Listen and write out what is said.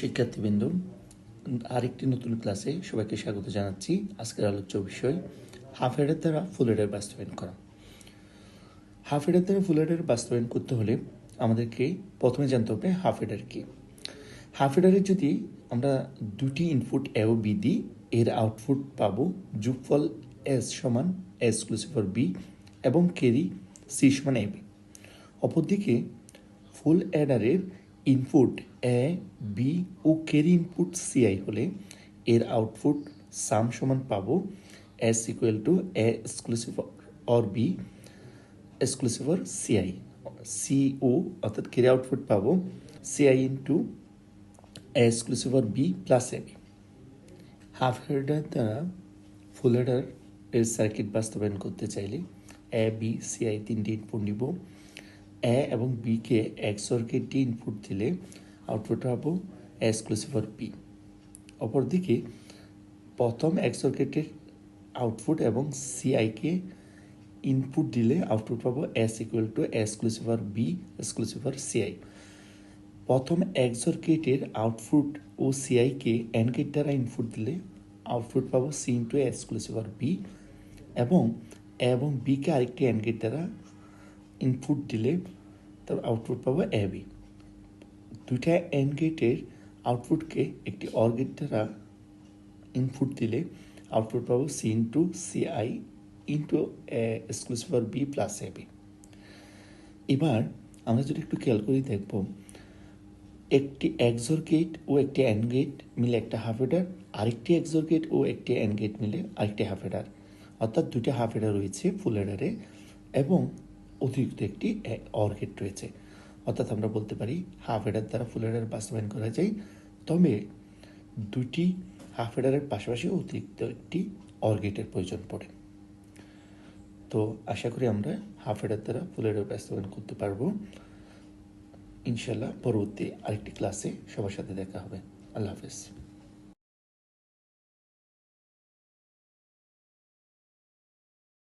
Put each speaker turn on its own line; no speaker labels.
শিক্ষার্থীবৃন্দ, আরেকটি নতুন ক্লাসে সবাইকে স্বাগত জানাচ্ছি। আজকের আলোচ্য বিষয় হাফ হেডের দ্বারা ফুল হেডের বাস্তবায়ন করা। হাফ হেডের দ্বারা ফুল হেডের বাস্তবায়ন করতে হলে আমাদেরকে প্রথমে জানতে হবে হাফ হেডার কি। হাফ হেডারের যদি আমরা দুটি ইনপুট এ ও বি দিই, এর আউটপুট পাবো যোগফল এস সমান এস ক্লুসিফর বি এবং কেরি সি সমান এ বি অপরদিকে ফুল অ্যাডারের ইনপুট এ বি ও ক্যারি ইনপুট সিআই হলে এর আউটপুট সাম সমান পাবো S equal to A exclusive or B exclusive or CI CO অর্থাৎ ক্যারি আউটপুট পাবো CI into A exclusive or B plus A half adder দ্বারা full adder এর circuit বাস্তবায়ন করতে চাইলে এ বি সিআই তিনটি ইনপুট নিব। এ এবং বিকে এক্সরকে টি ইনপুট দিলে আউটপুট পাবো এক্সক্লুসিভ অর পি অপরদিকে প্রথম এক্সরকেটের আউটপুট এবং সিআইকে ইনপুট দিলে আউটপুট পাবো S equal to exclusive or B exclusive or CI প্রথম এক্সরকেটের আউটপুট ও সিআইকে এনগেট দ্বারা ইনপুট দিলে আউটপুট পাবো C into exclusive or B এবং এবং বিকে আরেকটি এনগেট দ্বারা ইনপুট দিলে তার আউটপুট পাবো এ বি দুইটা এন গেটের আউটপুটকে একটি অর গেট দ্বারা ইনপুট দিলে আউটপুট পাবো C into C I into exclusive or B plus A B এবার আমরা যদি একটু খেয়াল করি, দেখব একটি এক্সর গেট ও একটি অ্যান গেট মিলে একটা হাফ এডার আরেকটি এক্সর গেট ও একটি অ্যান গেট মিলে আরেকটি হাফ এডার অর্থাৎ দুইটা হাফ হেডার রয়েছে ফুল এডারে এবং অতিরিক্ত একটি অর্গেট রয়েছে। অর্থাৎ আমরা বলতে পারি, হাফ হেডার দ্বারা ফুল হেডার বাস্তবায়ন করা যায়। তবে দুটি হাফ হেডারের পাশাপাশি অতিরিক্ত একটি অর্গেটের প্রয়োজন পড়ে। তো আশা করি আমরা হাফ হেডার দ্বারা ফুল হেডার বাস্তবায়ন করতে পারব। ইনশাল্লাহ পরবর্তী আরেকটি ক্লাসে সবার সাথে দেখা হবে। আল্লাহ হাফেজ।